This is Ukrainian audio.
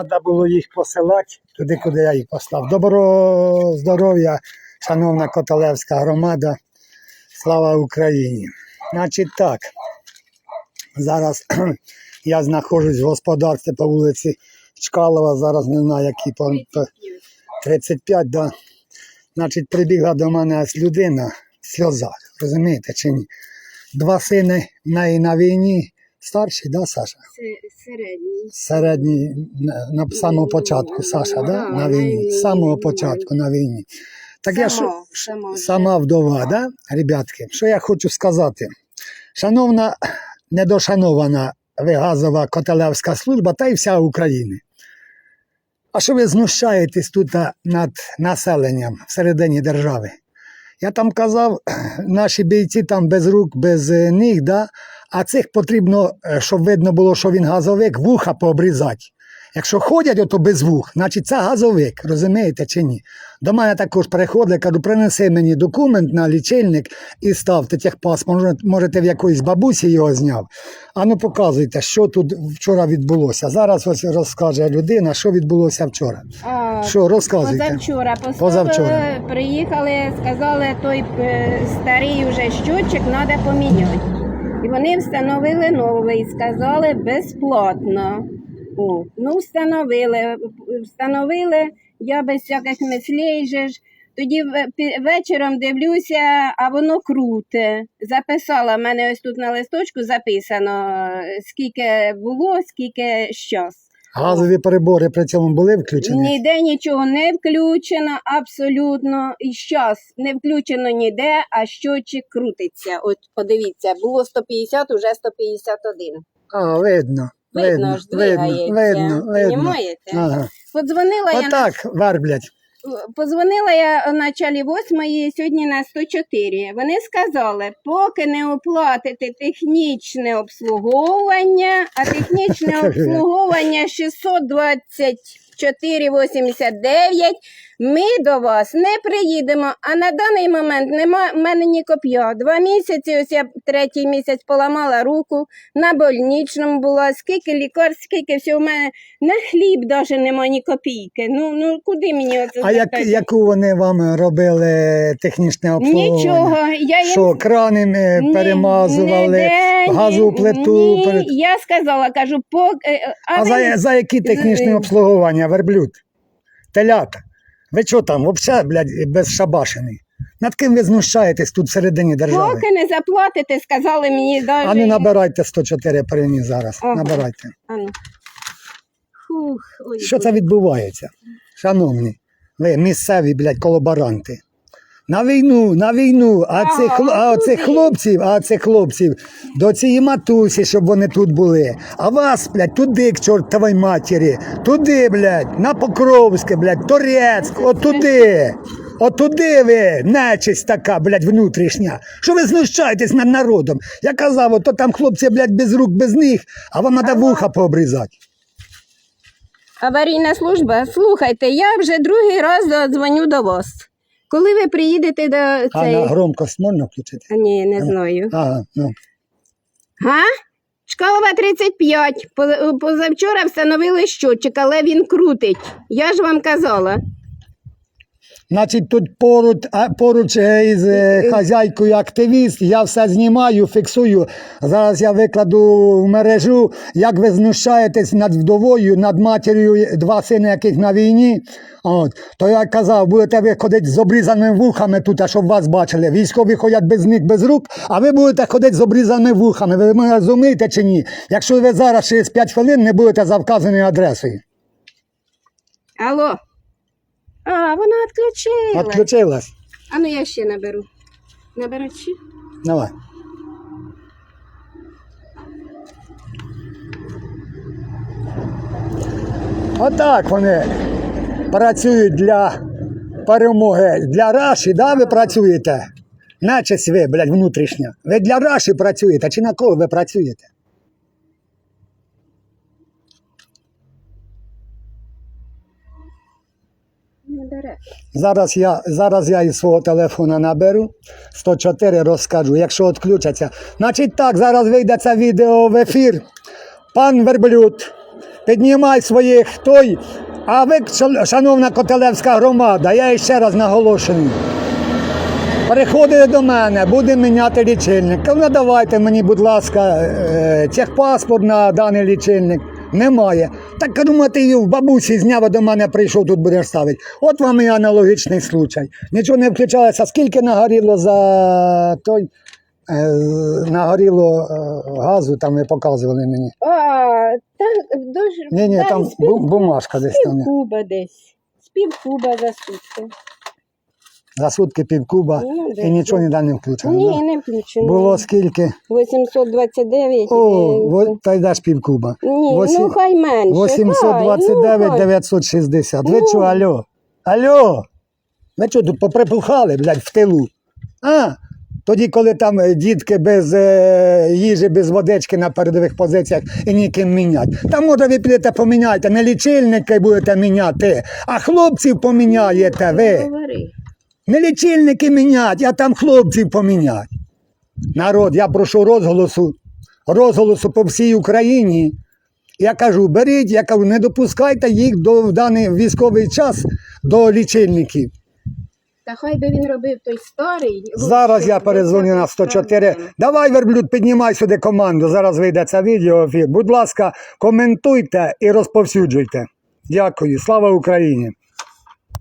Треба було їх посилати туди, куди я їх послав. Доброго здоров'я, шановна Котелевська громада. Слава Україні. Значить так, зараз я знаходжусь в господарстві по вулиці Чкалова, зараз не знаю, які по 35, да. Значить, прибігла до мене людина в сльозах, розумієте чи ні? Два сини в неї на війні, старші, да, Саша? Середній. середній на, самого початку Саша, да? На війні. З самого початку на війні. Так я що, Сама, вдова, да? ребятки, що я хочу сказати? Шановна, недошанована газова котелевська служба та й вся Україна. А що ви знущаєтесь тут над населенням всередині держави? Я там казав, наші бійці там без рук, без е, ніг, да? А цих потрібно, е, щоб видно було, що він газовик, вуха пообрізати. Якщо ходять ото без вух, значить це газовик, розумієте чи ні? До мене також приходили, кажу, принеси мені документ на лічильник і ставте техпаспорт, може, можете в якоїсь бабусі його зняв. А ну показуйте, що тут вчора відбулося. Зараз ось розкаже людина, що відбулося вчора. А, Що розказуйте? Позавчора поставили, Позавчора. приїхали, сказали, той е, старий уже щотчик треба поміняти. І вони встановили новий, сказали безплатно. О, ну, встановили, встановили, я без всяких мислей же ж. Тоді вечором дивлюся, а воно круте. Записала, в мене ось тут на листочку записано, скільки було, скільки щас. Газові перебори при цьому були включені? Ніде нічого не включено, абсолютно. І зараз не включено ніде, а щочик крутиться. От подивіться, було 150, уже 151. А, видно. Видно, Видно, ж видно, двигається. видно, видно. Понімаєте? Ага. Подзвонила я на Отак верблять. Позвонила я в началі восьмої сьогодні на 104. Вони сказали, поки не оплатите технічне обслуговування, а технічне обслуговування 624,89, ми до вас не приїдемо. А на даний момент нема в мене ні коп'я. Два місяці, ось я третій місяць поламала руку, на больничному була, скільки лікар, скільки всього в мене на хліб навіть нема ні копійки. Ну, ну куди мені оце А як, яку вони вам робили технічне обслуговування? Нічого, я їм Що, крани е, Ні, перемазували, ніде, ні- газову плиту? Ні, перед- Я сказала, кажу, по, е, А ви- за, за які технічні Е, обслуговування, верблюд? Телята? Ви що там, взагалі, блядь, безшабашений? Над ким ви знущаєтесь тут всередині держави? поки не заплатите, сказали мені даже. А не набирайте 104 приймі зараз. Ага. Набирайте. Ну. Фух, ой, Що це відбувається? Шановні, ви місцеві, блядь, колаборанти. На війну, на війну, а Ага, цих, а цих хлопців, а цих хлопців до цієї матусі, щоб вони тут були. А вас, блядь, туди, к чортовій матері, туди, блядь, на Покровське, блядь, Торецьк, отуди. Отуди ви, нечисть така, блядь, внутрішня. Що ви знущаєтесь над народом? Я казав, ото там хлопці, блядь, без рук, без ніг, а вам треба вуха пообрізати. Аварійна служба, слухайте, я вже другий раз дзвоню до вас. Коли ви приїдете до А на громкость можна включити? Ні, не знаю. Ага, ну. Га? Шкалова 35. Поза- Позавчора встановили щотчик, але він крутить. Я ж вам казала. Значить, тут поруч, поруч е, із е, хазяйкою активіст, я все знімаю, фіксую. Зараз я викладу в мережу, як ви знущаєтесь над вдовою, над матір'ю, два сини, яких на війні. От. То я казав, будете ви ходити з обрізаними вухами тут, щоб вас бачили. Військові ходять без ніг, без рук, а ви будете ходити з обрізаними вухами. Ви мене розумієте чи ні? Якщо ви зараз через 5 хвилин не будете за вказаною адресою. Алло. А, вона відключила. Отключилась. А ну я ще наберу. Наберу ще? Давай. Отак вони працюють для перемоги. Для Раші, да, ви працюєте? Начесть ви, блядь, внутрішня. Ви для Раші працюєте, чи на кого ви працюєте? Бере. Зараз я, зараз я із свого телефона наберу 104 розкажу, якщо відключаться. Значить так, зараз вийде це відео в ефір. Пан Верблюд піднімай своїх той. А ви, шановна Котелевська громада, я ще раз наголошую. Приходили до мене, будемо міняти лічильник. Кажу, надавайте мені, будь ласка, е, техпаспорт на даний лічильник. Немає. Так кажу, в бабусі зняв, а до мене прийшов, тут будеш ставити. От вам і аналогічний случай. Нічого не включалося. Скільки нагоріло за той е, нагоріло е, газу, там ви показували мені. А, та дуже Ні, ні, там бу- бумажка десь там. є. півкуба десь. З півкуба за сутки. За сутки півкуба Ну, десь, і нічого ніде не включено. Ні, да? не включено. Було скільки? 829. О, во- та йдеш півкуба. Ні, Восім- ну хай менше. 829 хай, ну, хай. 960. Ви Ну. що, алло? Алло? Ви що тут поприпухали, блядь, в тилу? А? Тоді, коли там е, дітки без е, їжі, без водички на передових позиціях і ніким міняти. Там може ви підете поміняйте, не лічильники будете міняти, а хлопців поміняєте ви. Говори. Не лічильники міняти, а там хлопців поміняти. Народ, я прошу розголосу, розголосу по всій Україні. Я кажу, беріть, я кажу, не допускайте їх до, в даний військовий час до лічильників. Та хай би він робив той старий. Зараз я перезвоню на 104. Давай, верблюд, піднімай сюди команду. Зараз вийде це відео. Будь ласка, коментуйте і розповсюджуйте. Дякую. Слава Україні!